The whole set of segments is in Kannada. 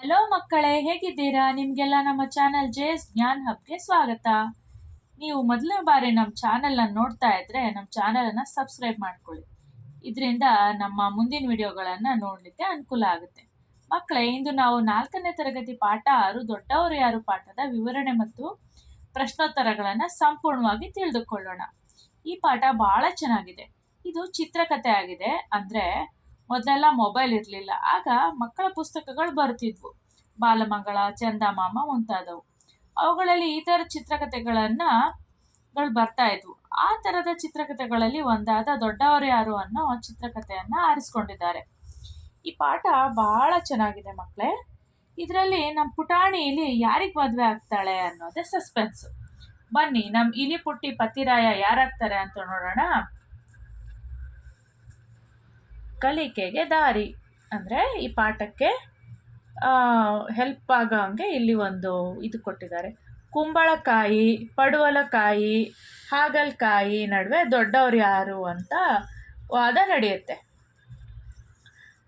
ಹಲೋ ಮಕ್ಕಳೇ, ಹೇಗಿದ್ದೀರಾ? ನಿಮಗೆಲ್ಲ ನಮ್ಮ ಚಾನಲ್ ಜೇಸ್ ಜ್ಞಾನ್ ಹಬ್ಗೆ ಸ್ವಾಗತ. ನೀವು ಮೊದಲನೇ ಬಾರಿ ನಮ್ಮ ಚಾನಲ್ನ ನೋಡ್ತಾ ಇದ್ರೆ ನಮ್ಮ ಚಾನಲನ್ನು ಸಬ್ಸ್ಕ್ರೈಬ್ ಮಾಡ್ಕೊಳ್ಳಿ. ಇದರಿಂದ ನಮ್ಮ ಮುಂದಿನ ವಿಡಿಯೋಗಳನ್ನು ನೋಡಲಿಕ್ಕೆ ಅನುಕೂಲ ಆಗುತ್ತೆ. ಮಕ್ಕಳೇ, ಇಂದು ನಾವು ನಾಲ್ಕನೇ ತರಗತಿ ಪಾಠ ಆರು ದೊಡ್ಡವರು ಯಾರು ಪಾಠದ ವಿವರಣೆ ಮತ್ತು ಪ್ರಶ್ನೋತ್ತರಗಳನ್ನು ಸಂಪೂರ್ಣವಾಗಿ ತಿಳಿದುಕೊಳ್ಳೋಣ. ಈ ಪಾಠ ಬಹಳ ಚೆನ್ನಾಗಿದೆ. ಇದು ಚಿತ್ರಕಥೆ ಆಗಿದೆ. ಅಂದರೆ ಮೊದಲೆಲ್ಲ ಮೊಬೈಲ್ ಇರಲಿಲ್ಲ. ಆಗ ಮಕ್ಕಳ ಪುಸ್ತಕಗಳು ಬರ್ತಿದ್ವು ಬಾಲಮಂಗಳ, ಚಂದಮಾಮ ಮುಂತಾದವು. ಅವುಗಳಲ್ಲಿ ಈ ಥರ ಚಿತ್ರಕಥೆಗಳನ್ನು ಗಳು ಬರ್ತಾ ಇದ್ವು. ಆ ಥರದ ಚಿತ್ರಕಥೆಗಳಲ್ಲಿ ಒಂದಾದ ದೊಡ್ಡವರು ಯಾರು ಅನ್ನೋ ಚಿತ್ರಕಥೆಯನ್ನು ಆರಿಸ್ಕೊಂಡಿದ್ದಾರೆ. ಈ ಪಾಠ ಬಹಳ ಚೆನ್ನಾಗಿದೆ ಮಕ್ಕಳೇ. ಇದರಲ್ಲಿ ನಮ್ಮ ಪುಟಾಣಿ ಇಲ್ಲಿ ಯಾರಿಗೆ ಮದುವೆ ಆಗ್ತಾಳೆ ಅನ್ನೋದೇ ಸಸ್ಪೆನ್ಸ್ ಬನ್ನಿ ನಮ್ಮ ಇಲಿ ಪುಟ್ಟಿ ಪತಿರಾಯ ಯಾರಾಗ್ತಾರೆ ಅಂತ ನೋಡೋಣ. ಕಲಿಕೆಗೆ ದಾರಿ. ಅಂದರೆ ಈ ಪಾಠಕ್ಕೆ ಹೆಲ್ಪ್ ಆಗೋ ಹಂಗೆ ಇಲ್ಲಿ ಒಂದು ಇದು ಕೊಟ್ಟಿದ್ದಾರೆ. ಕುಂಬಳಕಾಯಿ, ಪಡುವಲಕಾಯಿ, ಹಾಗಲಕಾಯಿ ನಡುವೆ ದೊಡ್ಡವ್ರು ಯಾರು ಅಂತ ವಾದ ನಡೆಯುತ್ತೆ.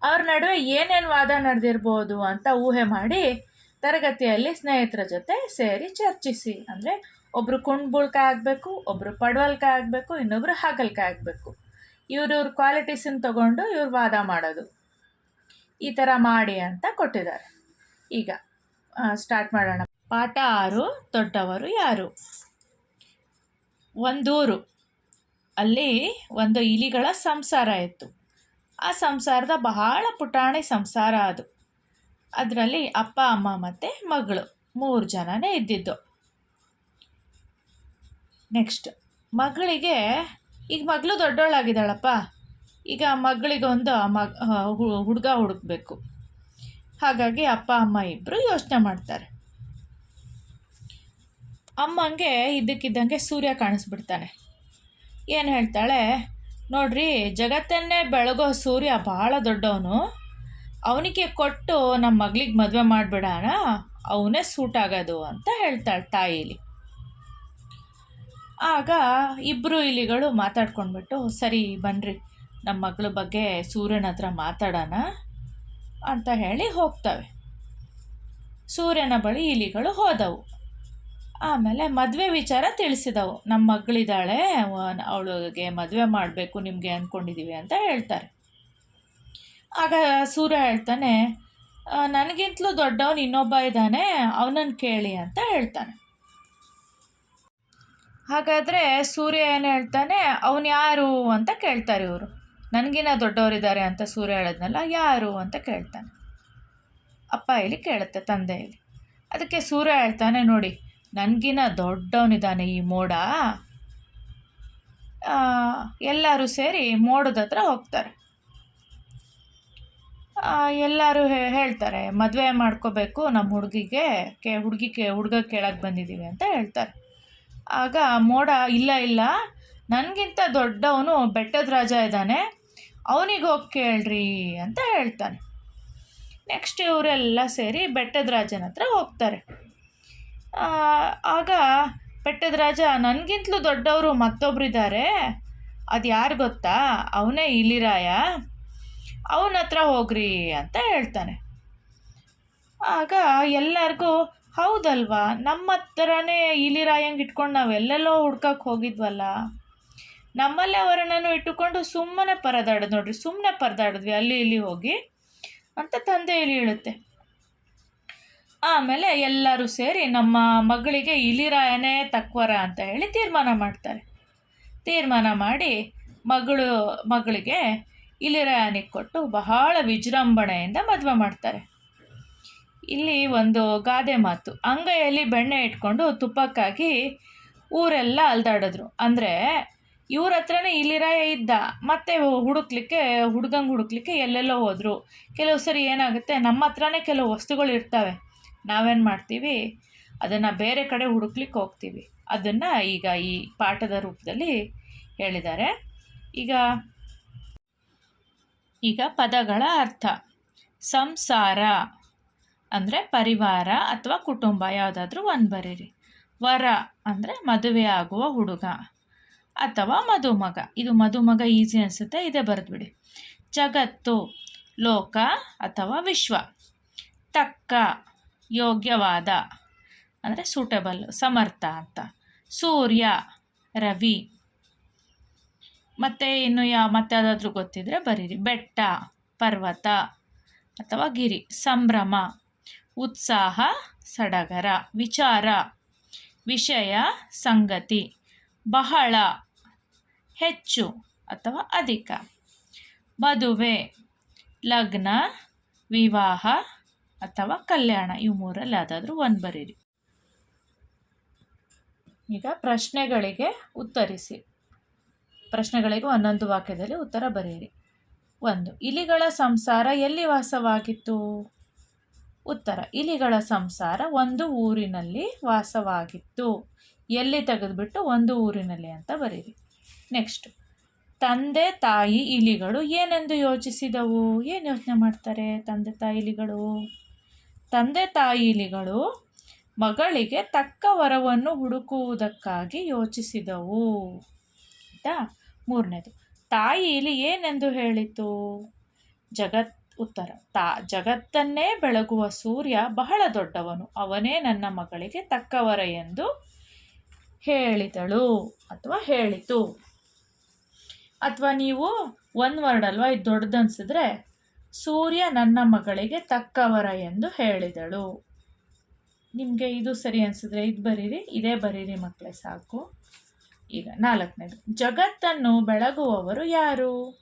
ಅವ್ರ ನಡುವೆ ಏನೇನು ವಾದ ನಡೆದಿರ್ಬೋದು ಅಂತ ಊಹೆ ಮಾಡಿ ತರಗತಿಯಲ್ಲಿ ಸ್ನೇಹಿತರ ಜೊತೆ ಸೇರಿ ಚರ್ಚಿಸಿ. ಅಂದರೆ ಒಬ್ಬರು ಕುಂಡ್ಬುಳ್ಕಾಯಿ ಆಗಬೇಕು ಒಬ್ಬರು ಪಡವಲ್ಕಾಯಿ ಆಗಬೇಕು ಇನ್ನೊಬ್ಬರು ಹಾಗಲಕಾಯಿ ಆಗಬೇಕು. ಇವ್ರ ಇವ್ರ ಕ್ವಾಲಿಟೀಸನ್ನ ತಗೊಂಡು ಇವ್ರು ವಾದ ಮಾಡೋದು. ಈ ಥರ ಮಾಡಿ ಅಂತ ಕೊಟ್ಟಿದ್ದಾರೆ. ಈಗ ಸ್ಟಾರ್ಟ್ ಮಾಡೋಣ. ಪಾಠ ಆರು, ದೊಡ್ಡವರು ಯಾರು? ಒಂದೂರು. ಅಲ್ಲಿ ಒಂದು ಇಲಿಗಳ ಸಂಸಾರ ಇತ್ತು. ಆ ಸಂಸಾರದ ಬಹಳ ಪುಟಾಣಿ ಸಂಸಾರ ಅದು. ಅದರಲ್ಲಿ ಅಪ್ಪ, ಅಮ್ಮ ಮತ್ತು ಮಗಳು. ಮೂರು ಜನನೇ ಇದ್ದಿದ್ದು. ನೆಕ್ಸ್ಟ್ ಮಗಳಿಗೆ ಈಗ ಮಗಳು ದೊಡ್ಡವಳಾಗಿದ್ದಾಳಪ್ಪ ಈಗ ಮಗಳಿಗೊಂದು ಮಗ ಹುಡುಗ ಹುಡುಕ್ಬೇಕು. ಹಾಗಾಗಿ ಅಪ್ಪ, ಅಮ್ಮ ಇಬ್ಬರು ಯೋಚನೆ ಮಾಡ್ತಾರೆ. ಅಮ್ಮಂಗೆ ಇದ್ದಕ್ಕಿದ್ದಂಗೆ ಸೂರ್ಯ ಕಾಣಿಸ್ಬಿಡ್ತಾನೆ ಏನು ಹೇಳ್ತಾಳೆ? ನೋಡ್ರಿ, ಜಗತ್ತನ್ನೇ ಬೆಳಗೋ ಸೂರ್ಯ ಭಾಳ ದೊಡ್ಡವನು. ಅವನಿಗೆ ಕೊಟ್ಟು ನಮ್ಮ ಮಗಳಿಗೆ ಮದುವೆ ಮಾಡಿಬಿಡೋಣ. ಅವನೇ ಸೂಟ್ ಆಗೋದು ಅಂತ ಹೇಳ್ತಾಳೆ ತಾಯಿಲಿ. ಆಗ ಇಬ್ಬರು ಇಲಿಗಳು ಮಾತಾಡ್ಕೊಂಡ್ಬಿಟ್ಟು, ಸರಿ ಬನ್ನಿರಿ ನಮ್ಮ ಮಗಳ ಬಗ್ಗೆ ಸೂರ್ಯನ ಹತ್ರ ಮಾತಾಡೋಣ ಅಂತ ಹೇಳಿ ಹೋಗ್ತವೆ. ಸೂರ್ಯನ ಬಳಿ ಇಲಿಗಳು ಹೋದವು. ಆಮೇಲೆ ಮದುವೆ ವಿಚಾರ ತಿಳಿಸಿದವು. ನಮ್ಮ ಮಗಳಿದ್ದಾಳೆ ಅವಳಿಗೆ ಮದುವೆ ಮಾಡಬೇಕು, ನಿಮಗೆ ಅಂದ್ಕೊಂಡಿದ್ದೀವಿ ಅಂತ ಹೇಳ್ತಾರೆ. ಆಗ ಸೂರ್ಯ ಹೇಳ್ತಾನೆ ನನಗಿಂತಲೂ ದೊಡ್ಡವನು ಇನ್ನೊಬ್ಬ ಇದ್ದಾನೆ ಅವನನ್ನು ಕೇಳಿ ಅಂತ ಹೇಳ್ತಾನೆ. ಹಾಗಾದರೆ ಸೂರ್ಯ ಏನು ಹೇಳ್ತಾನೆ, ಅವನು ಯಾರು? ಅಂತ ಕೇಳ್ತಾರೆ ಇವರು. ನನಗಿನ್ನ ದೊಡ್ಡವರಿದ್ದಾರೆ ಅಂತ ಸೂರ್ಯ ಹೇಳಿದ್ನಲ್ಲ, ಯಾರು? ಅಂತ ಕೇಳ್ತಾನೆ. ಅಪ್ಪ ಇಲ್ಲಿ ಕೇಳುತ್ತೆ, ತಂದೆ ಇಲ್ಲಿ. ಅದಕ್ಕೆ ಸೂರ್ಯ ಹೇಳ್ತಾನೆ, ನೋಡಿ, ನನಗಿನ್ನ ದೊಡ್ಡವನಿದ್ದಾನೆ ಈ ಮೋಡ. ಎಲ್ಲರೂ ಸೇರಿ ಮೋಡದ ಹತ್ರ ಹೋಗ್ತಾರೆ. ಎಲ್ಲರೂ ಹೇಳ್ತಾರೆ, ಮದುವೆ ಮಾಡ್ಕೋಬೇಕು ನಮ್ಮ ಹುಡುಗಿಗೆ, ಕೇ, ಹುಡುಗಿ ಕೇ, ಹುಡುಗ ಕೇಳಕ್ಕೆ ಬಂದಿದ್ದೀವಿ ಅಂತ ಹೇಳ್ತಾರೆ. ಆಗ ಮೋಡ ಇಲ್ಲ ಇಲ್ಲ. ನನಗಿಂತ ದೊಡ್ಡವನು ಬೆಟ್ಟದ ರಾಜ ಇದ್ದಾನೆ. ಅವನಿಗೆ ಹೋಗಿ ಕೇಳ್ರಿ ಅಂತ ಹೇಳ್ತಾನೆ. ನೆಕ್ಸ್ಟ್ ಇವರೆಲ್ಲ ಸೇರಿ ಬೆಟ್ಟದ ರಾಜನ ಹತ್ರ ಹೋಗ್ತಾರೆ. ಆಗ ಬೆಟ್ಟದ ರಾಜ, ನನಗಿಂತಲೂ ದೊಡ್ಡವರು ಮತ್ತೊಬ್ಬರಿದ್ದಾರೆ ಅದು ಯಾರು ಗೊತ್ತಾ? ಅವನೇ ಇಲಿರಾಯ. ಅವನ ಹತ್ರ ಹೋಗ್ರಿ ಅಂತ ಹೇಳ್ತಾನೆ. ಆಗ ಎಲ್ಲರಿಗೂ ಹೌದಲ್ವಾ? ನಮ್ಮ ಹತ್ರನೇ ಇಲಿರಾಯಂಗೆ ಇಟ್ಕೊಂಡು ನಾವೆಲ್ಲೆಲ್ಲೋ ಹುಡ್ಕಕ್ಕೆ ಹೋಗಿದ್ವಲ್ಲ? ನಮ್ಮಲ್ಲೇ ಅವರನ್ನು ಇಟ್ಟುಕೊಂಡು ಸುಮ್ಮನೆ ಪರದಾಡೋದು ನೋಡ್ರಿ ಸುಮ್ಮನೆ ಪರದಾಡಿದ್ವಿ, ಅಲ್ಲಿ ಇಲ್ಲಿ ಹೋಗಿ ಅಂತ ತಂದೆ ಇಲ್ಲಿ ಹೇಳುತ್ತೆ. ಆಮೇಲೆ ಎಲ್ಲರೂ ಸೇರಿ ನಮ್ಮ ಮಗಳಿಗೆ ಇಲಿರಾಯನೇ ತಕ್ವರ ಅಂತ ಹೇಳಿ ತೀರ್ಮಾನ ಮಾಡ್ತಾರೆ. ತೀರ್ಮಾನ ಮಾಡಿ ಮಗಳು, ಮಗಳಿಗೆ ಇಲಿರಾಯನಿಗೆ ಕೊಟ್ಟು ಬಹಳ ವಿಜೃಂಭಣೆಯಿಂದ ಮದುವೆ ಮಾಡ್ತಾರೆ. ಇಲ್ಲಿ ಒಂದು ಗಾದೆ ಮಾತು. ಅಂಗೈಯಲ್ಲಿ ಬೆಣ್ಣೆ ಇಟ್ಕೊಂಡು ತುಪ್ಪಕ್ಕಾಗಿ ಊರೆಲ್ಲ ಅಲ್ದಾಡಿದ್ರು. ಅಂದರೆ ಇವ್ರ ಹತ್ರನೇ ಇಲ್ಲಿರಾಯ ಇದ್ದ. ಮತ್ತೆ ಹುಡುಕ್ಲಿಕ್ಕೆ, ಹುಡ್ಗಂಗೆ ಹುಡುಕ್ಲಿಕ್ಕೆ ಎಲ್ಲೆಲ್ಲೋ ಹೋದರು. ಕೆಲವು ಸರಿ ಏನಾಗುತ್ತೆ, ನಮ್ಮ ಹತ್ರನೇ ಕೆಲವು ವಸ್ತುಗಳು ಇರ್ತವೆ. ನಾವೇನು ಮಾಡ್ತೀವಿ? ಅದನ್ನು ಬೇರೆ ಕಡೆ ಹುಡುಕ್ಲಿಕ್ಕೆ ಹೋಗ್ತೀವಿ. ಅದನ್ನು ಈಗ ಈ ಪಾಠದ ರೂಪದಲ್ಲಿ ಹೇಳಿದ್ದಾರೆ. ಈಗ ಈಗ ಪದಗಳ ಅರ್ಥ. ಸಂಸಾರ. ಅಂದರೆ ಪರಿವಾರ ಅಥವಾ ಕುಟುಂಬ, ಯಾವುದಾದ್ರೂ ಒಂದು ಬರೀರಿ. ವರ ಅಂದರೆ ಮದುವೆ ಆಗುವ ಹುಡುಗ ಅಥವಾ ಮದುಮಗ. ಇದು ಮದುಮಗ ಈಸಿ ಅನಿಸುತ್ತೆ, ಇದೇ ಬರೆದ್ಬಿಡಿ. ಜಗತ್ತು, ಲೋಕ ಅಥವಾ ವಿಶ್ವ. ತಕ್ಕ, ಯೋಗ್ಯವಾದ ಅಂದರೆ ಸೂಟಬಲ್ ಸಮರ್ಥ ಅಂತ. ಸೂರ್ಯ, ರವಿ. ಮತ್ತು ಇನ್ನು ಯಾವ ಮತ್ತೆ ಯಾವುದಾದ್ರೂ ಗೊತ್ತಿದ್ದರೆ ಬರೀರಿ. ಬೆಟ್ಟ, ಪರ್ವತ ಅಥವಾ ಗಿರಿ, ಸಂಭ್ರಮ. ಉತ್ಸಾಹ, ಸಡಗರ, ವಿಚಾರ, ವಿಷಯ, ಸಂಗತಿ, ಬಹಳ, ಹೆಚ್ಚು ಅಥವಾ ಅಧಿಕ. ಮದುವೆ, ಲಗ್ನ, ವಿವಾಹ ಅಥವಾ ಕಲ್ಯಾಣ, ಇವು ಮೂರಲ್ಲಿ ಯಾವುದಾದ್ರೂ ಒಂದು ಬರೀರಿ. ಈಗ ಪ್ರಶ್ನೆಗಳಿಗೆ ಉತ್ತರಿಸಿ. ಪ್ರಶ್ನೆಗಳಿಗೆ ಒಂದೊಂದು ವಾಕ್ಯದಲ್ಲಿ ಉತ್ತರ ಬರೆಯಿರಿ. ಒಂದು, ಇಲಿಗಳ ಸಂಸಾರ ಎಲ್ಲಿ ವಾಸವಾಗಿತ್ತು? ಉತ್ತರ, ಇಲಿಗಳ ಸಂಸಾರ ಒಂದು ಊರಿನಲ್ಲಿ ವಾಸವಾಗಿತ್ತು. ಎಲ್ಲಿ ತೆಗೆದುಬಿಟ್ಟು ಒಂದು ಊರಿನಲ್ಲಿ ಅಂತ ಬರೀರಿ. ನೆಕ್ಸ್ಟ್ ತಂದೆ ತಾಯಿ ಇಲಿಗಳು ಏನೆಂದು ಯೋಚಿಸಿದವು? ಏನು ಯೋಚನೆ ಮಾಡ್ತಾರೆ ತಂದೆ ತಾಯಿ ಇಲಿಗಳು? ತಂದೆ ತಾಯಿ ಇಲಿಗಳು ಮಗಳಿಗೆ ತಕ್ಕ ವರವನ್ನು ಹುಡುಕುವುದಕ್ಕಾಗಿ ಯೋಚಿಸಿದವು. ಆಯಿತಾ ಮೂರನೇದು, ತಾಯಿ ಇಲಿ ಏನೆಂದು ಹೇಳಿತು? ಜಗತ್ ಉತ್ತರ. ತಾ, ಜಗತ್ತನ್ನೇ ಬೆಳಗುವ ಸೂರ್ಯ ಬಹಳ ದೊಡ್ಡವನು. ಅವನೇ ನನ್ನ ಮಗಳಿಗೆ ತಕ್ಕವರ ಎಂದು ಹೇಳಿದಳು ಅಥವಾ ಹೇಳಿತು. ಅಥವಾ ನೀವು ಒಂದು ವರ್ಡ್ ಅಲ್ವಾ, ಇದು ದೊಡ್ಡದು ಅನಿಸಿದ್ರೆ, ಸೂರ್ಯ ನನ್ನ ಮಗಳಿಗೆ ತಕ್ಕವರ ಎಂದು ಹೇಳಿದಳು. ನಿಮಗೆ ಇದು ಸರಿ ಅನಿಸಿದ್ರೆ ಇದು ಬರೀರಿ, ಇದೇ ಬರೀರಿ ಮಕ್ಕಳೇ ಸಾಕು. ಈಗ ನಾಲ್ಕನೇದು. ಜಗತ್ತನ್ನು ಬೆಳಗುವವರು ಯಾರು?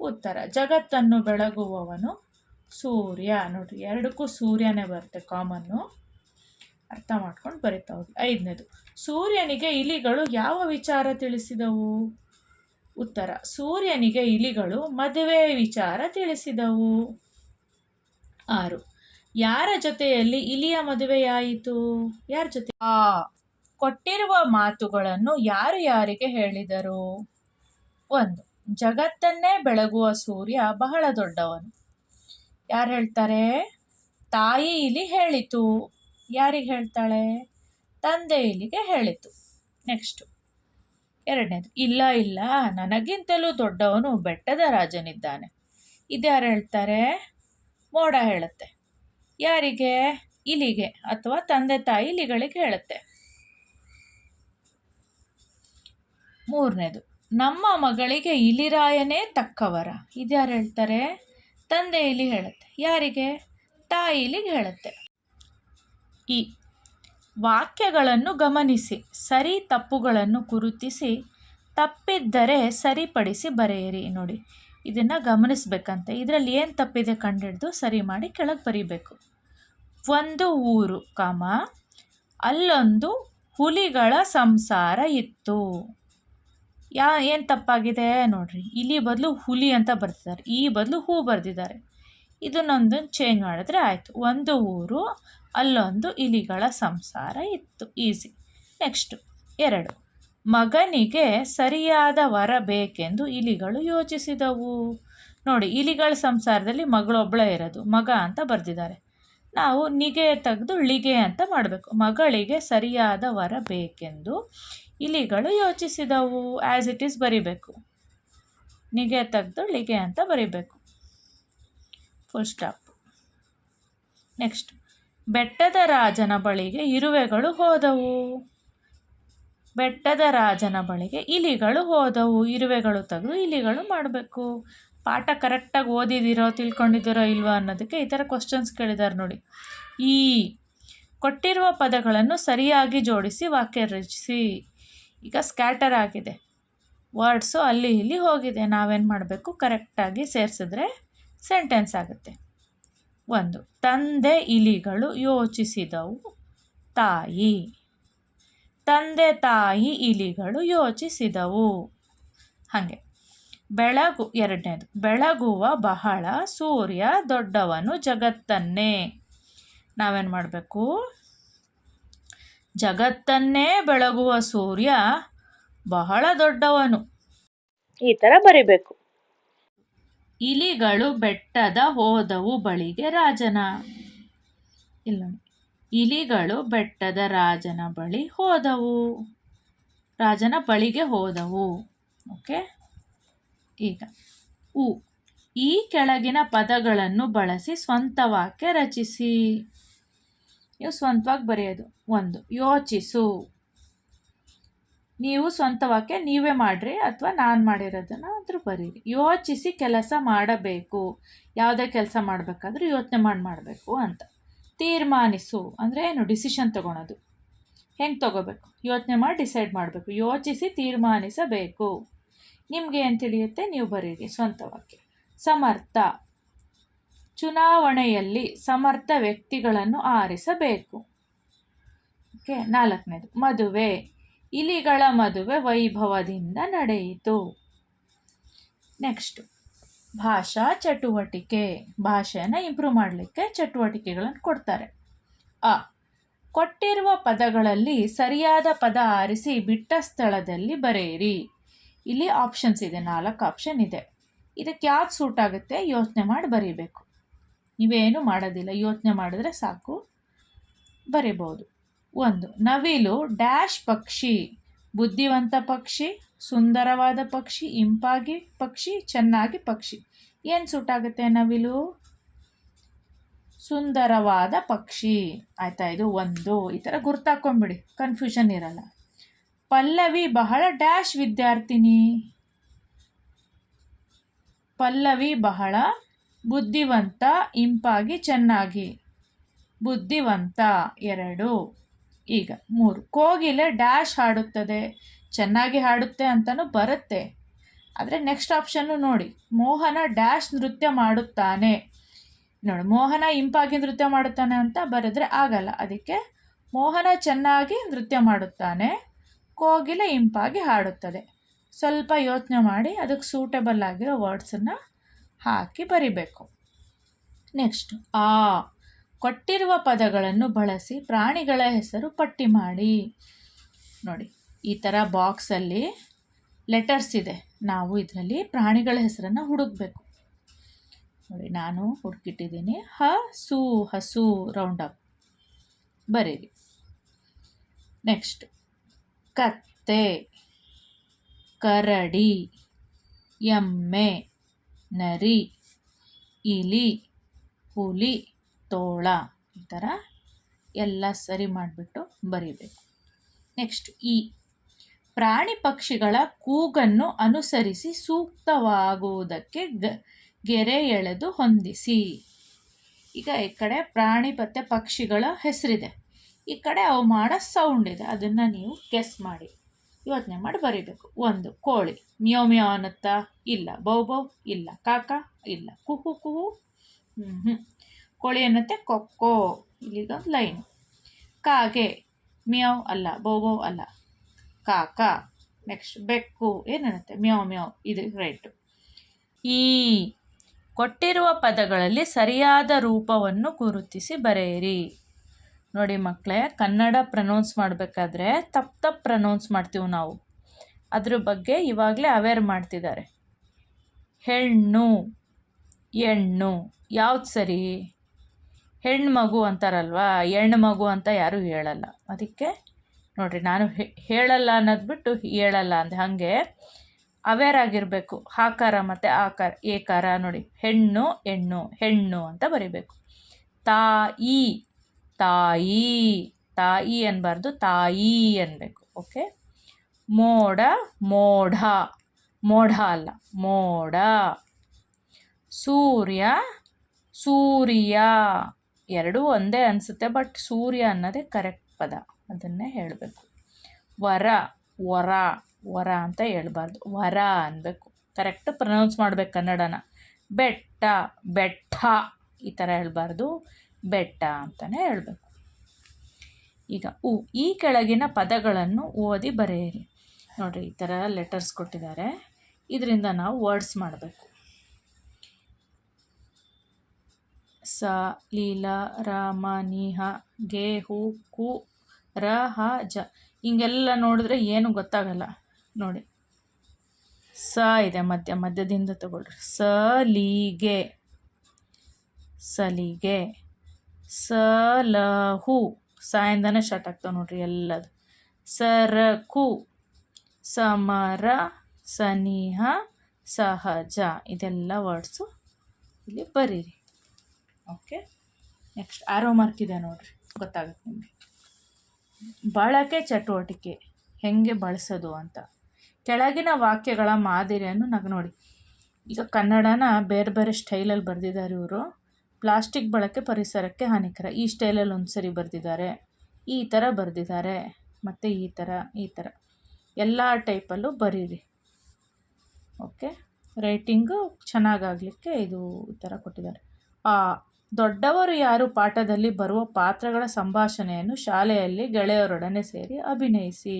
ಉತ್ತರ. ಜಗತ್ತನ್ನು ಬೆಳಗುವವನು ಸೂರ್ಯ. ನೋಡ್ರಿ, ಎರಡಕ್ಕೂ ಸೂರ್ಯನೇ ಬರುತ್ತೆ ಕಾಮನ್ನು ಅರ್ಥ ಮಾಡ್ಕೊಂಡು ಬರಿತಾ ಹೋಗಿ. ಐದನೇದು, ಸೂರ್ಯನಿಗೆ ಇಲಿಗಳು ಯಾವ ವಿಚಾರ ತಿಳಿಸಿದವು? ಉತ್ತರ, ಸೂರ್ಯನಿಗೆ ಇಲಿಗಳು ಮದುವೆ ವಿಚಾರ ತಿಳಿಸಿದವು. ಆರು, ಯಾರ ಜೊತೆಯಲ್ಲಿ ಇಲಿಯ ಮದುವೆಯಾಯಿತು? ಯಾರ ಜೊತೆ? ಆ, ಕೊಟ್ಟಿರುವ ಮಾತುಗಳನ್ನು ಯಾರು ಯಾರಿಗೆ ಹೇಳಿದರು? ಒಂದು ಜಗತ್ತನ್ನೇ ಬೆಳಗುವ ಸೂರ್ಯ ಬಹಳ ದೊಡ್ಡವನು. ಯಾರು ಹೇಳ್ತಾರೆ? ತಾಯಿ ಇಲಿ ಹೇಳಿತು. ಯಾರಿಗೆ ಹೇಳ್ತಾಳೆ? ತಂದೆ ಇಲಿಗೆ ಹೇಳಿತು. ನೆಕ್ಸ್ಟು ಎರಡನೇದು, ಇಲ್ಲ ಇಲ್ಲ, ನನಗಿಂತಲೂ ದೊಡ್ಡವನು ಬೆಟ್ಟದ ರಾಜನಿದ್ದಾನೆ. ಇದ್ಯಾರು ಹೇಳ್ತಾರೆ? ಮೋಡ ಹೇಳುತ್ತೆ. ಯಾರಿಗೆ? ಇಲಿಗೆ ಅಥವಾ ತಂದೆ ತಾಯಿ ಇಲಿಗಳಿಗೆ ಹೇಳುತ್ತೆ. ಮೂರನೇದು ನಮ್ಮ ಮಗಳಿಗೆ ಇಲಿರಾಯನೇ ತಕ್ಕವರ. ಇದ್ಯಾರು ಹೇಳ್ತಾರೆ? ತಂದೆ ಇಲಿ ಹೇಳುತ್ತೆ. ಯಾರಿಗೆ? ತಾಯಿ ಇಲಿಗೆ ಹೇಳುತ್ತೆ. ಈ ವಾಕ್ಯಗಳನ್ನು ಗಮನಿಸಿ, ಸರಿ ತಪ್ಪುಗಳನ್ನು ಗುರುತಿಸಿ, ತಪ್ಪಿದ್ದರೆ ಸರಿಪಡಿಸಿ ಬರೆಯಿರಿ ನೋಡಿ. ಇದನ್ನು ಗಮನಿಸ್ಬೇಕಂತೆ. ಇದರಲ್ಲಿ ಏನು ತಪ್ಪಿದೆ ಕಂಡಿಡ್ದು ಸರಿ ಮಾಡಿ ಕೆಳಗೆ ಬರೀಬೇಕು. ಒಂದು ಊರು, ಕಾಮ, ಅಲ್ಲೊಂದು ಹುಲಿಗಳ ಸಂಸಾರ ಇತ್ತು. ಯಾ, ಏನು ತಪ್ಪಾಗಿದೆ ನೋಡಿರಿ. ಇಲಿ ಬದಲು ಹುಲಿ ಅಂತ ಬರ್ತಿದ್ದಾರೆ ಈ ಬದಲು ಹೂ ಬರೆದಿದ್ದಾರೆ. ಇದನ್ನೊಂದು ಚೇಂಜ್ ಮಾಡಿದ್ರೆ ಆಯಿತು. ಒಂದು ಊರು, ಅಲ್ಲೊಂದು ಇಲಿಗಳ ಸಂಸಾರ ಇತ್ತು. ಈಸಿ ನೆಕ್ಸ್ಟು ಎರಡು. ಮಗನಿಗೆ ಸರಿಯಾದ ವರ ಬೇಕೆಂದು ಇಲಿಗಳು ಯೋಚಿಸಿದವು. ನೋಡಿ, ಇಲಿಗಳ ಸಂಸಾರದಲ್ಲಿ ಮಗಳೊಬ್ಬಳೇ ಇರೋದು. ಮಗ ಅಂತ ಬರೆದಿದ್ದಾರೆ. ನಾವು ನಿಗೆ ತೆಗೆದು ಳಿಗೆ ಅಂತ ಮಾಡಬೇಕು. ಮಗಳಿಗೆ ಸರಿಯಾದ ವರ ಬೇಕೆಂದು ಇಲಿಗಳು ಯೋಚಿಸಿದವು. ಆ್ಯಸ್ ಇಟ್ ಈಸ್ ಬರಿಬೇಕು. ನಿಗೆ ತೆಗೆದು ಲಿಗೆ ಅಂತ ಬರಿಬೇಕು. ಫುಲ್ ಸ್ಟಾಪ್ ನೆಕ್ಸ್ಟ್ ಬೆಟ್ಟದ ರಾಜನ ಬಳಿಗೆ ಇರುವೆಗಳು ಹೋದವು. ಬೆಟ್ಟದ ರಾಜನ ಬಳಿಗೆ ಇಲಿಗಳು ಹೋದವು. ಇರುವೆಗಳು ತೆಗೆದು ಇಲಿಗಳು ಮಾಡಬೇಕು. ಪಾಠ ಕರೆಕ್ಟಾಗಿ ಓದಿದಿರೋ ತಿಳ್ಕೊಂಡಿದ್ದೀರೋ ಇಲ್ವೋ ಅನ್ನೋದಕ್ಕೆ ಈ ಥರ ಕ್ವಶನ್ಸ್ ಕೇಳಿದ್ದಾರೆ ನೋಡಿ. ಈ ಕೊಟ್ಟಿರುವ ಪದಗಳನ್ನು ಸರಿಯಾಗಿ ಜೋಡಿಸಿ ವಾಕ್ಯ ರಚಿಸಿ. ಈಗ ಸ್ಕ್ಯಾಟರ್ ಆಗಿದೆ. ವರ್ಡ್ಸು ಅಲ್ಲಿ ಇಲ್ಲಿ ಹೋಗಿದೆ. ನಾವೇನು ಮಾಡಬೇಕು? ಕರೆಕ್ಟಾಗಿ ಸೇರಿಸಿದ್ರೆ ಸೆಂಟೆನ್ಸ್ ಆಗುತ್ತೆ. ಒಂದು, ತಂದೆ ಇಲಿಗಳು ಯೋಚಿಸಿದವು. ತಾಯಿ, ತಂದೆ ತಾಯಿ ಇಲಿಗಳು ಯೋಚಿಸಿದವು. ಹಾಗೆ, ಬೆಳಗು, ಎರಡನೇದು, ಬೆಳಗುವ ಬಹಳ ಸೂರ್ಯ ದೊಡ್ಡವನು ಜಗತ್ತನ್ನೇ. ನಾವೇನು ಮಾಡಬೇಕು? ಜಗತ್ತನ್ನೇ ಬೆಳಗುವ ಸೂರ್ಯ ಬಹಳ ದೊಡ್ಡವನು. ಈ ಥರ ಬರಿಬೇಕು. ಇಲಿಗಳು ಬೆಟ್ಟದ ಹೋದವು ಬಳಿಗೆ ರಾಜನ. ಇಲ್ಲ ಇಲಿಗಳು ಬೆಟ್ಟದ ರಾಜನ ಬಳಿ ಹೋದವು. ರಾಜನ ಬಳಿಗೆ ಹೋದವು. ಓಕೆ? ಈಗ ಉ ಈ ಕೆಳಗಿನ ಪದಗಳನ್ನು ಬಳಸಿ ಸ್ವಂತ ವಾಕ್ಯ ರಚಿಸಿ. ನೀವು ಸ್ವಂತವಾಗಿ ಬರೆಯೋದು. ಒಂದು, ಯೋಚಿಸು. ನೀವು ಸ್ವಂತ ವಾಕ್ಯ ನೀವೇ ಮಾಡಿರಿ ಅಥವಾ ನಾನು ಮಾಡಿರೋದನ್ನು ಆದರೂ ಬರೀರಿ. ಯೋಚಿಸಿ ಕೆಲಸ ಮಾಡಬೇಕು. ಯಾವುದೇ ಕೆಲಸ ಮಾಡಬೇಕಾದ್ರೂ ಯೋಚನೆ ಮಾಡಿ ಮಾಡಬೇಕು ಅಂತ. ತೀರ್ಮಾನಿಸು. ಅಂದರೆ ಏನು? ಡಿಸಿಷನ್ ತೊಗೊಳೋದು. ಹೆಂಗೆ ತೊಗೋಬೇಕು? ಯೋಚನೆ ಮಾಡಿ ಡಿಸೈಡ್ ಮಾಡಬೇಕು. ಯೋಚಿಸಿ ತೀರ್ಮಾನಿಸಬೇಕು. ನಿಮಗೆ ಏನು ತಿಳಿಯುತ್ತೆ? ನೀವು ಬರೀರಿ ಸ್ವಂತ ವಾಕ್ಯ. ಸಮರ್ಥ. ಚುನಾವಣೆಯಲ್ಲಿ ಸಮರ್ಥ ವ್ಯಕ್ತಿಗಳನ್ನು ಆರಿಸಬೇಕು. ಓಕೆ, ನಾಲ್ಕನೇದು, ಮದುವೆ. ಇಲಿಗಳ ಮದುವೆ ವೈಭವದಿಂದ ನಡೆಯಿತು. ನೆಕ್ಸ್ಟು, ಭಾಷಾ ಚಟುವಟಿಕೆ. ಭಾಷೆಯನ್ನು ಇಂಪ್ರೂವ್ ಮಾಡಲಿಕ್ಕೆ ಚಟುವಟಿಕೆಗಳನ್ನು ಕೊಡ್ತಾರೆ. ಅ, ಕೊಟ್ಟಿರುವ ಪದಗಳಲ್ಲಿ ಸರಿಯಾದ ಪದ ಆರಿಸಿ ಬಿಟ್ಟ ಸ್ಥಳದಲ್ಲಿ ಬರೆಯಿರಿ. ಇಲ್ಲಿ ಆಪ್ಷನ್ಸ್ ಇದೆ, ನಾಲ್ಕು ಆಪ್ಷನ್ ಇದೆ. ಇದಕ್ಕೆ ಯಾವ್ದು ಸೂಟ್ ಆಗುತ್ತೆ ಯೋಚನೆ ಮಾಡಿ ಬರೀಬೇಕು. ನೀವೇನು ಮಾಡೋದಿಲ್ಲ. ಯೋಚನೆ ಮಾಡಿದ್ರೆ ಸಾಕು. ಬರಿಬೋದು. ಒಂದು, ನವಿಲು, ಡ್ಯಾಶ್ ಪಕ್ಷಿ, ಬುದ್ಧಿವಂತ ಪಕ್ಷಿ, ಸುಂದರವಾದ ಪಕ್ಷಿ, ಇಂಪಾಗಿ ಪಕ್ಷಿ, ಚೆನ್ನಾಗಿ ಪಕ್ಷಿ. ಏನು ಸೂಟಾಗುತ್ತೆ ನವಿಲು? ಸುಂದರವಾದ ಪಕ್ಷಿ. ಆಯ್ತಾ, ಇದು ಒಂದು. ಈ ಥರ ಗುರ್ತಾಕೊಂಬಿಡಿ ಕನ್ಫ್ಯೂಷನ್ ಇರಲ್ಲ. ಪಲ್ಲವಿ ಬಹಳ ಡ್ಯಾಶ್ ವಿದ್ಯಾರ್ಥಿನಿ. ಪಲ್ಲವಿ ಬಹಳ ಬುದ್ಧಿವಂತ, ಇಂಪಾಗಿ, ಚೆನ್ನಾಗಿ. ಬುದ್ಧಿವಂತ ಎರಡು. ಈಗ ಮೂರು. ಕೋಗಿಲೆ ಡ್ಯಾಶ್ ಹಾಡುತ್ತದೆ. ಚೆನ್ನಾಗಿ ಹಾಡುತ್ತೆ ಅಂತಲೂ ಬರುತ್ತೆ. ಆದರೆ ನೆಕ್ಸ್ಟ್ ಆಪ್ಷನ್ನು ನೋಡಿ. ಮೋಹನ ಡ್ಯಾಶ್ ನೃತ್ಯ ಮಾಡುತ್ತಾನೆ. ನೋಡಿ, ಮೋಹನ ಇಂಪಾಗಿ ನೃತ್ಯ ಮಾಡುತ್ತಾನೆ ಅಂತ ಬರೆದ್ರೆ ಆಗಲ್ಲ. ಅದಕ್ಕೆ ಮೋಹನ ಚೆನ್ನಾಗಿ ನೃತ್ಯ ಮಾಡುತ್ತಾನೆ. ಕೋಗಿಲೆ ಇಂಪಾಗಿ ಹಾಡುತ್ತದೆ. ಸ್ವಲ್ಪ ಯೋಚನೆ ಮಾಡಿ, ಅದಕ್ಕೆ ಸೂಟಬಲ್ ಆಗಿರೋ ವರ್ಡ್ಸನ್ನು ಹಾಕಿ ಬರಿಬೇಕು. ನೆಕ್ಸ್ಟ್, ಆ, ಕೊಟ್ಟಿರುವ ಪದಗಳನ್ನು ಬಳಸಿ ಪ್ರಾಣಿಗಳ ಹೆಸರು ಪಟ್ಟಿ ಮಾಡಿ. ನೋಡಿ, ಈ ಥರ ಬಾಕ್ಸಲ್ಲಿ ಲೆಟರ್ಸ್ ಇದೆ. ನಾವು ಇದರಲ್ಲಿ ಪ್ರಾಣಿಗಳ ಹೆಸರನ್ನು ಹುಡುಕಬೇಕು. ನೋಡಿ, ನಾನು ಹುಡುಕಿಟ್ಟಿದ್ದೀನಿ. ಹ, ಸು, ಹಸು, ರೌಂಡ್ ಅಪ್. ಬರೀರಿ. ನೆಕ್ಸ್ಟ್, ಕತ್ತೆ, ಕರಡಿ, ಎಮ್ಮೆ. ನರಿ, ಇಲಿ, ಹುಲಿ, ತೋಳ ಈ ಥರ ಎಲ್ಲ ಸರಿ ಮಾಡಿಬಿಟ್ಟು ಬರೀಬೇಕು. ನೆಕ್ಸ್ಟ್ ಈ ಪ್ರಾಣಿ ಪಕ್ಷಿಗಳ ಕೂಗನ್ನು ಅನುಸರಿಸಿ ಸೂಕ್ತವಾಗುವುದಕ್ಕೆ ಗ, ಗೆರೆ ಎಳೆದು ಹೊಂದಿಸಿ. ಈಗ ಈ ಕಡೆ ಪ್ರಾಣಿ ಮತ್ತು ಪಕ್ಷಿಗಳ ಹೆಸರಿದೆ. ಈ ಕಡೆ ಅವು ಮಾಡೋ ಸೌಂಡ್ ಇದೆ. ಅದನ್ನು ನೀವು ಗೆಸ್ ಮಾಡಿ. ಯೋಚನೆ ಮಾಡಿ ಬರೀಬೇಕು. ಒಂದು, ಕೋಳಿ. ಮಿಯೋ ಮಿಯೋ ಅನ್ನುತ್ತಾ? ಇಲ್ಲ. ಬೌ ಬೌ? ಇಲ್ಲ. ಕಾಕ? ಇಲ್ಲ. ಕುಹು ಕುಹು? ಹ್ಞೂ ಹ್ಞೂ ಕೋಳಿ ಅನ್ನತ್ತೆ ಕೊಕ್ಕೋ. ಇಲ್ಲಿಗೊಂದು ಲೈನ್. ಕಾಗೆ. ಮಿಯಾವ್ ಅಲ್ಲ. ಬೌ ಬೌ ಅಲ್ಲ. ಕಾಕ. ನೆಕ್ಸ್ಟ್ ಬೆಕ್ಕು. ಏನನ್ನತ್ತೆ ಮ್ಯಾವ್ ಮ್ಯಾವ್. ಇದು ರೈಟು. ಈ ಕೊಟ್ಟಿರುವ ಪದಗಳಲ್ಲಿ ಸರಿಯಾದ ರೂಪವನ್ನು ಗುರುತಿಸಿ ಬರೆಯಿರಿ. ನೋಡಿ ಮಕ್ಕಳೇ ಕನ್ನಡ ಪ್ರನೌನ್ಸ್ ಮಾಡಬೇಕಾದ್ರೆ ತಪ್ಪು ತಪ್ಪು ಪ್ರನೌನ್ಸ್ ಮಾಡ್ತೀವಿ ನಾವು. ಅದ್ರ ಬಗ್ಗೆ ಇವಾಗಲೇ ಅವೇರ್ ಮಾಡ್ತಿದ್ದಾರೆ. ಹೆಣ್ಣು ಹೆಣ್ಣು, ಯಾವ್ದು ಸರಿ? ಹೆಣ್ಣು ಮಗು ಅಂತಾರಲ್ವಾ? ಹೆಣ್ಣು ಮಗು ಅಂತ ಯಾರೂ ಹೇಳಲ್ಲ. ಅದಕ್ಕೆ ನೋಡಿರಿ, ನಾನು ಹೇಳಲ್ಲ ಅನ್ನೋದು ಬಿಟ್ಟು ಹೇಳಲ್ಲ ಅಂದೆ ಹಾಗೆ ಅವೇರ್ ಆಗಿರಬೇಕು. ಹಾಕಾರ ಮತ್ತು ಆಕಾರ, ಏಕಾರ ನೋಡಿ. ಹೆಣ್ಣು ಹೆಣ್ಣು ಹೆಣ್ಣು ಅಂತ ಬರಿಬೇಕು. ತಾಯಿ ತಾಯಿ ತಾಯಿ ಅನ್ಬಾರ್ದು, ತಾಯಿ ಅನ್ಬೇಕು ಓಕೆ ಮೋಡ, ಮೋಢ ಮೋಢ ಅಲ್ಲ, ಮೋಡ. ಸೂರ್ಯ ಸೂರ್ಯ. ಎರಡೂ ಒಂದೇ ಅನಿಸುತ್ತೆ ಬಟ್ ಸೂರ್ಯ ಅನ್ನೋದೇ ಕರೆಕ್ಟ್ ಪದ, ಅದನ್ನೇ ಹೇಳಬೇಕು. ವರ ವರ ವರ ಅಂತ ಹೇಳ್ಬಾರ್ದು, ವರ ಅನ್ನಬೇಕು ಕರೆಕ್ಟ್ ಪ್ರನೌನ್ಸ್ ಮಾಡ್ಬೇಕು ಕನ್ನಡನ. ಬೆಟ್ಟ ಬೆಟ್ಟ, ಈ ಥರ ಹೇಳ್ಬಾರ್ದು. ಬೆಟ್ಟ ಅಂತಲೇ ಹೇಳಬೇಕು. ಈಗ ಉ, ಈ ಕೆಳಗಿನ ಪದಗಳನ್ನು ಓದಿ ಬರೆಯಿರಿ. ನೋಡಿರಿ, ಈ ಥರ ಲೆಟರ್ಸ್ ಕೊಟ್ಟಿದ್ದಾರೆ. ಇದರಿಂದ ನಾವು ವರ್ಡ್ಸ್ ಮಾಡಬೇಕು. ಸ ಲೀಲ ರಾಮ ನೀಹ ಗೆ, ಹೂ, ಕು, ರ, ಹ, ಜ. ಹಿಂಗೆಲ್ಲ ನೋಡಿದ್ರೆ ಏನು ಗೊತ್ತಾಗಲ್ಲ. ನೋಡಿ. ಸ ಇದೆ ಮಧ್ಯ, ಮಧ್ಯದಿಂದ ತಗೊಳ್ರಿ. ಸಲಿಗೆ ಸಲಹು. ಸಾಯಿಂದನೇ ಸ್ಟಾರ್ಟ್ ಆಗ್ತಾವೆ ನೋಡ್ರಿ ಎಲ್ಲದು. ಸರಕು, ಸಮರ, ಸನಿಹ, ಸಹಜ. ಇದೆಲ್ಲ ವರ್ಡ್ಸು ಇಲ್ಲಿ ಬರೀರಿ. ಓಕೆ ನೆಕ್ಸ್ಟ್ ಆರೋ ಮಾರ್ಕ್ ಇದೆ ನೋಡ್ರಿ. ಗೊತ್ತಾಗುತ್ತೆ ನಿಮಗೆ. ಬಳಕೆ ಚಟುವಟಿಕೆ. ಹೆಂಗೆ ಬಳಸೋದು ಅಂತ. ಕೆಳಗಿನ ವಾಕ್ಯಗಳ ಮಾದರಿಯನ್ನು ನಗ ನೋಡಿ ಈಗ ಕನ್ನಡನ ಬೇರೆ ಬೇರೆ ಸ್ಟೈಲಲ್ಲಿ ಬರೆದಿದ್ದಾರೆ ಇವರು. ಪ್ಲಾಸ್ಟಿಕ್ ಬಳಕೆ ಪರಿಸರಕ್ಕೆ ಹಾನಿಕರ. ಈ ಸ್ಟೈಲಲ್ಲಿ ಒಂದು ಸರಿ ಬರೆದಿದ್ದಾರೆ ಈ ಥರ ಬರೆದಿದ್ದಾರೆ ಮತ್ತು ಈ ಥರ ಈ ಥರ ಎಲ್ಲ ಟೈಪಲ್ಲೂ ಬರೀರಿ. ಓಕೆ? ರೈಟಿಂಗು ಚೆನ್ನಾಗಾಗಲಿಕ್ಕೆ ಇದು ಈ ಥರ ಕೊಟ್ಟಿದ್ದಾರೆ. ಆ, ದೊಡ್ಡವರು ಯಾರು ಪಾಠದಲ್ಲಿ ಬರುವ ಪಾತ್ರಗಳ ಸಂಭಾಷಣೆಯನ್ನು ಶಾಲೆಯಲ್ಲಿ ಗೆಳೆಯರೊಡನೆ ಸೇರಿ ಅಭಿನಯಿಸಿ.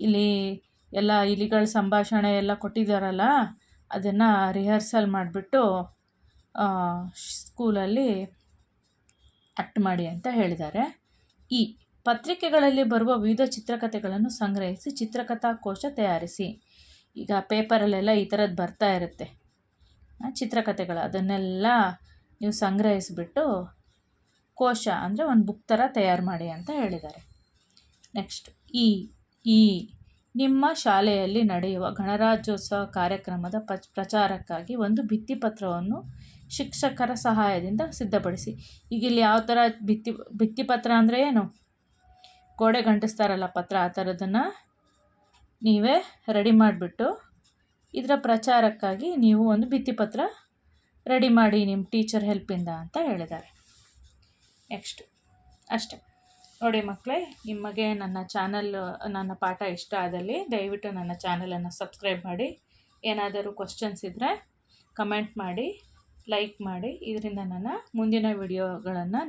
ಇಲ್ಲಿ ಎಲ್ಲ ಇಲಿಗಳ ಸಂಭಾಷಣೆ ಎಲ್ಲ ಕೊಟ್ಟಿದ್ದಾರಲ್ಲ, ಅದನ್ನು ರಿಹರ್ಸಲ್ ಮಾಡಿಬಿಟ್ಟು ಸ್ಕೂಲಲ್ಲಿ ಆಕ್ಟ್ ಮಾಡಿ ಅಂತ ಹೇಳಿದ್ದಾರೆ. ಈ ಪತ್ರಿಕೆಗಳಲ್ಲಿ ಬರುವ ವಿವಿಧ ಚಿತ್ರಕಥೆಗಳನ್ನು ಸಂಗ್ರಹಿಸಿ ಚಿತ್ರಕಥಾ ಕೋಶ ತಯಾರಿಸಿ. ಈಗ ಪೇಪರಲ್ಲೆಲ್ಲ ಈ ಥರದ್ದು ಬರ್ತಾ ಇರುತ್ತೆ. ಚಿತ್ರಕಥೆಗಳು ಅದನ್ನೆಲ್ಲ ನೀವು ಸಂಗ್ರಹಿಸಿಬಿಟ್ಟು ಕೋಶ ಅಂದರೆ ಒಂದು ಬುಕ್ ಥರ ತಯಾರು ಮಾಡಿ ಅಂತ ಹೇಳಿದ್ದಾರೆ. ನೆಕ್ಸ್ಟ್, ಈ ಈ ನಿಮ್ಮ ಶಾಲೆಯಲ್ಲಿ ನಡೆಯುವ ಗಣರಾಜ್ಯೋತ್ಸವ ಕಾರ್ಯಕ್ರಮದ ಪ್ರಚಾರಕ್ಕಾಗಿ ಒಂದು ಭಿತ್ತಿಪತ್ರವನ್ನು ಶಿಕ್ಷಕರ ಸಹಾಯದಿಂದ ಸಿದ್ಧಪಡಿಸಿ. ಈಗ ಇಲ್ಲಿ ಯಾವ ಥರ ಭಿತ್ತಿ ಭಿತ್ತಿಪತ್ರ ಅಂದರೆ ಏನು? ಗೋಡೆ ಗಂಟಿಸ್ತಾರಲ್ಲ ಪತ್ರ, ಆ ಥರದನ್ನು ನೀವೇ ರೆಡಿ ಮಾಡಿಬಿಟ್ಟು ಇದರ ಪ್ರಚಾರಕ್ಕಾಗಿ ನೀವು ಒಂದು ಭಿತ್ತಿಪತ್ರ ರೆಡಿ ಮಾಡಿ ನಿಮ್ಮ ಟೀಚರ್ ಹೆಲ್ಪಿಂದ ಅಂತ ಹೇಳಿದ್ದಾರೆ. ನೆಕ್ಸ್ಟ್ ಅಷ್ಟೆ. ನೋಡಿ ಮಕ್ಕಳೇ ನಿಮಗೆ ನನ್ನ ಚಾನಲ್ ನನ್ನ ಪಾಠ ಇಷ್ಟ ಆದಲ್ಲಿ ದಯವಿಟ್ಟು ನನ್ನ ಚಾನಲನ್ನು ಸಬ್ಸ್ಕ್ರೈಬ್ ಮಾಡಿ. ಏನಾದರೂ ಕ್ವಶನ್ಸ್ ಇದ್ದರೆ ಕಮೆಂಟ್ ಮಾಡಿ. ಲೈಕ್ ಮಾಡಿ. ಇದರಿಂದ ನನ್ನ ಮುಂದಿನ ವಿಡಿಯೋಗಳನ್ನು